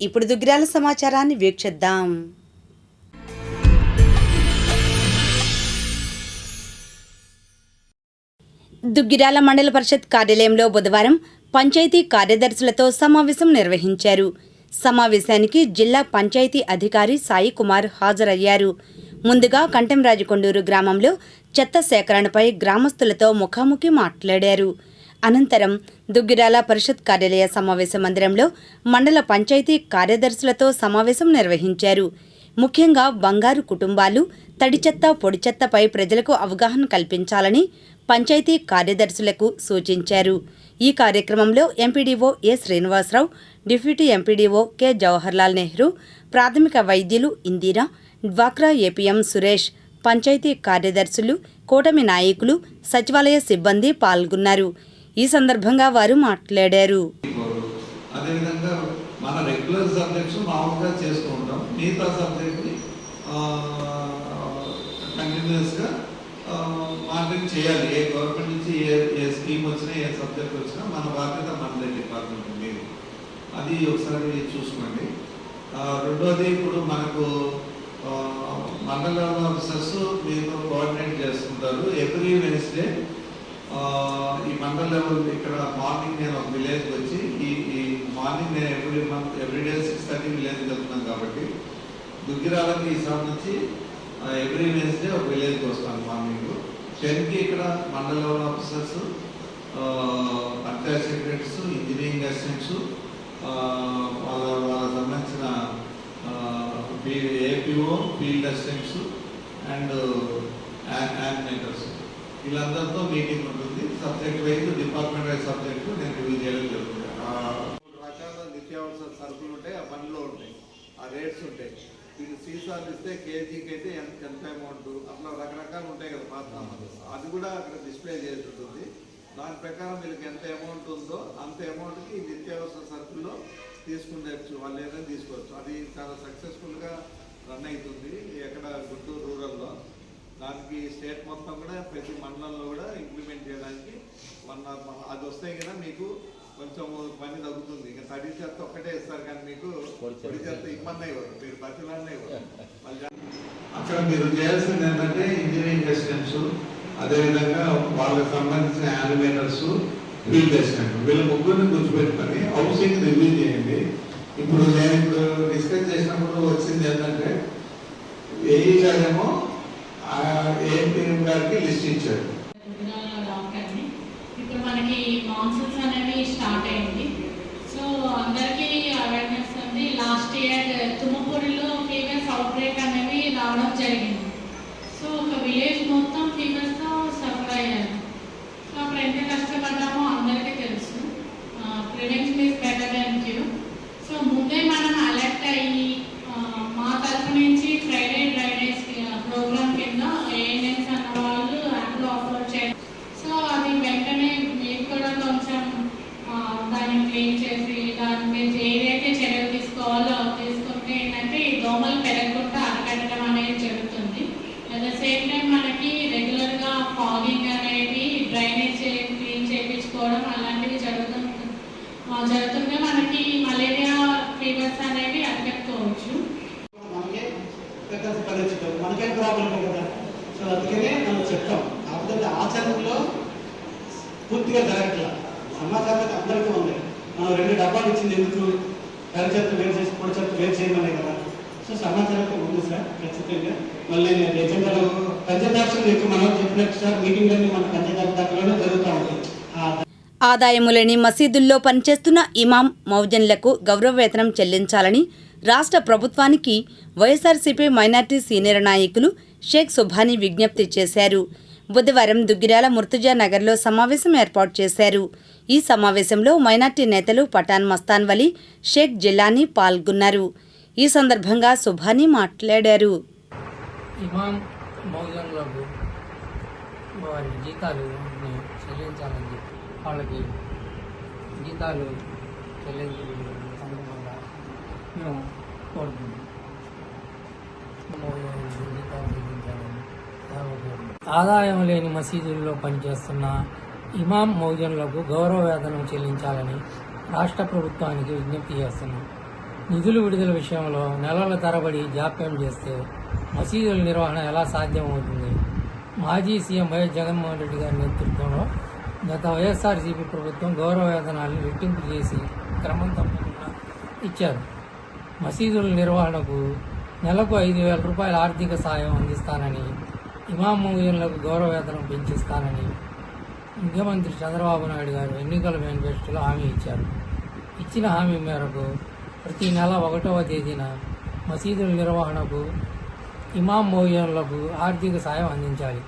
ఇప్పుడు దుగ్గిరాల సమాచారాన్ని వీక్షిద్దాం దుగ్గిరాల మండల పరిషత్ కార్యాలయంలో బుధవారం పంచాయతీ కార్యదర్శులతో సమావేశం నిర్వహించారు. సమావేశానికి జిల్లా పంచాయతీ అధికారి సాయి కుమార్ హాజరయ్యారు. ముందుగా కంటెంరాజుకొండూరు గ్రామంలో చెత్త సేకరణపై గ్రామస్తులతో ముఖాముఖి మాట్లాడారు. అనంతరం దుగ్గిరాల పరిషత్ కార్యాలయ సమావేశ మందిరంలో మండల పంచాయతీ కార్యదర్శులతో సమావేశం నిర్వహించారు. ముఖ్యంగా బంగారు కుటుంబాలు తడి చెత్త పొడి చెత్తపై ప్రజలకు అవగాహన కల్పించాలని పంచాయతీ కార్యదర్శులకు సూచించారు. ఈ కార్యక్రమంలో MPDO A Srinivasa Rao deputy MPDO K Jawaharlal Nehru ప్రాథమిక వైద్యులు ఇందిరా డ్వాక్రా ఏపీఎం సురేష్ పంచాయతీ కార్యదర్శులు కూటమి నాయకులు సచివాలయ సిబ్బంది పాల్గొన్నారు. ఈ సందర్భంగా వారు మాట్లాడారు. అదేవిధంగా మన రెగ్యులర్ సబ్జెక్ట్స్ మామూలుగా చేస్తూ ఉంటాం. మిగతా సబ్జెక్ట్ని కంటిన్యూస్గా మానిటరింగ్ చేయాలి. ఏ గవర్నమెంట్ నుంచి ఏ ఏ స్కీమ్ వచ్చినా ఏ సబ్జెక్ట్ వచ్చినా మన బాధ్యత మనదే డిపార్ట్మెంట్ మీది. అది ఒకసారి చూసుకోండి. ఆ, రెండోది ఇప్పుడు మనకు ఆ, మండల ఆఫీసర్స్ మీతో కోఆర్డినేట్ చేస్తుంటారు. ఎవ్రీ వెన్స్డే ఈ మండల్ లెవెల్ ఇక్కడ మార్నింగ్ నేను ఒక విలేజ్ వచ్చి ఈ ఈ మార్నింగ్ నేను every month everyday six thirty village వెళ్తున్నాను కాబట్టి దుగ్గిరాలకి ఈసారి నుంచి ఎవ్రీ వెన్స్డే ఒక విలేజ్కి వస్తాను మార్నింగ్. టెన్కి ఇక్కడ మండల level officers panchayat secretaries engineering assistants వాళ్ళ వాళ్ళకి సంబంధించిన APO field assistants and animators వీళ్ళందరితో మీటింగ్ ఉంటుంది. Subject wise department wise subject నేను రివ్యూ చేయడం జరుగుతుంది. రకాల నిత్యావసర సరుకులు ఉంటాయి. ఆ బండ్లో ఉంటాయి. ఆ రేట్స్ ఉంటాయి. వీళ్ళు సీసాలు ఇస్తే కేజీకి అయితే ఎంత ఎంత అమౌంట్ అట్లా రకరకాలు ఉంటాయి కదా పాత అది కూడా అక్కడ డిస్ప్లే చేస్తుంటుంది దాని ప్రకారం వీళ్ళకి ఎంత అమౌంట్ ఉందో అంత అమౌంట్కి నిత్యావసర సరుకుల్లో తీసుకునేచ్చు వాళ్ళు ఏదైనా తీసుకోవచ్చు. అది చాలా సక్సెస్ఫుల్గా రన్ అవుతుంది. ఎక్కడ గుంటూరు రూరల్లో. దానికి స్టేట్ మొత్తం కూడా ప్రతి మండలంలో కూడా ఇంప్లిమెంట్ చేయడానికి వన్ అది వస్తే కదా మీకు కొంచెం పని తగ్గుతుంది. ఇంకా తడి చెత్త ఒక్కటే ఇస్తారు కానీ మీకు పొడి చెత్త. ఇబ్బంది అయ్యారు మీరు బతిలాడినే అక్కడ మీరు చేయాల్సింది ఏంటంటే ఇంజనీరింగ్ అసిస్టెంట్స్ అదేవిధంగా వాళ్ళకి సంబంధించిన యానిమేటర్స్ ఫీల్డ్ అసిస్టెంట్ వీళ్ళ ముగ్గురిని కూర్చోబెట్టుకొని హౌసింగ్ రివ్యూ చేయండి. ఇప్పుడు నేను ఇప్పుడు డిస్కస్ పూర్తిగా జరగట్లా. సమాచారం అయితే అందరికీ ఉంది. మనం రెండు డబ్బాలు ఇచ్చింది ఎందుకు? కరి చెత్త వేరు చేసి పొడి చెత్త వేరు చేయమనే కదా. సో సమాచారం అయితే ఉంది సార్ ఖచ్చితంగా. మళ్ళీ నేను ఎజెండాలో పంచదాక్షలు ఎక్కువ మనం చెప్పినట్టు సార్ మీటింగ్లన్నీ మన పంచదాక్షలోనే జరుగుతూ ఉంటుంది ఆదాయము లేని మసీదుల్లో పనిచేస్తున్న ఇమాం మౌజన్లకు గౌరవ వేతనం చెల్లించాలని రాష్ట్ర ప్రభుత్వానికి వైఎస్ఆర్సీపీ మైనార్టీ సీనియర్ నాయకులు షేక్ సుభాని విజ్ఞప్తి చేశారు. బుధవారం దుగ్గిరాల ముర్తుజా నగర్లో సమావేశం ఏర్పాటు చేశారు. ఈ సమావేశంలో మైనార్టీ నేతలు పఠాన్ మస్తాన్ వలి షేక్ జిల్లాని పాల్గొన్నారు. ఈ సందర్భంగా సుభాని మాట్లాడారు. ఇమాం బహుజనులకు వారి జీతాలు చెల్లించాలని చెప్పి వాళ్ళకి జీతాలు చెల్లించడం సందర్భంగా మేము కోరుతున్నాం ఆదాయం లేని మసీదుల్లో పనిచేస్తున్న ఇమాం మౌజన్లకు గౌరవ వేతనం చెల్లించాలని రాష్ట్ర ప్రభుత్వానికి విజ్ఞప్తి చేస్తున్నాం. నిధులు విడుదల విషయంలో నెలల తరబడి జాప్యం చేస్తే మసీదుల నిర్వహణ ఎలా సాధ్యమవుతుంది? మాజీ సీఎం వైఎస్ జగన్మోహన్ రెడ్డి గారి నేతృత్వంలో గత వైఎస్ఆర్సీపీ ప్రభుత్వం గౌరవ వేతనాలను రెట్టింపు చేసి క్రమం తప్పకుండా ఇచ్చారు. మసీదుల నిర్వహణకు నెలకు ఐదు వేల రూపాయల ఆర్థిక సాయం అందిస్తానని ఇమాం ముగిన్లకు గౌరవ వేతనం పెంచిస్తానని ముఖ్యమంత్రి చంద్రబాబు నాయుడు గారు ఎన్నికల మేనిఫెస్టోలో హామీ ఇచ్చారు. ఇచ్చిన హామీ మేరకు ప్రతి నెల ఒకటవ తేదీన మసీదుల నిర్వహణకు ఇమాం మోయన్లకు ఆర్థిక సాయం అందించాలి.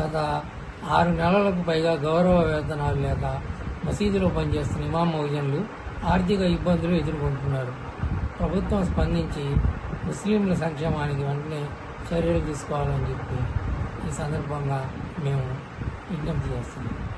గత ఆరు నెలలకు పైగా గౌరవ వేతనాలు లేక మసీదులో పనిచేస్తున్న ఇమాం మోయన్లు ఆర్థిక ఇబ్బందులు ఎదుర్కొంటున్నారు. ప్రభుత్వం స్పందించి ముస్లింల సంక్షేమానికి వెంటనే చర్యలు తీసుకోవాలని చెప్పి ఈ సందర్భంగా మేము విజ్ఞప్తి చేస్తున్నాం.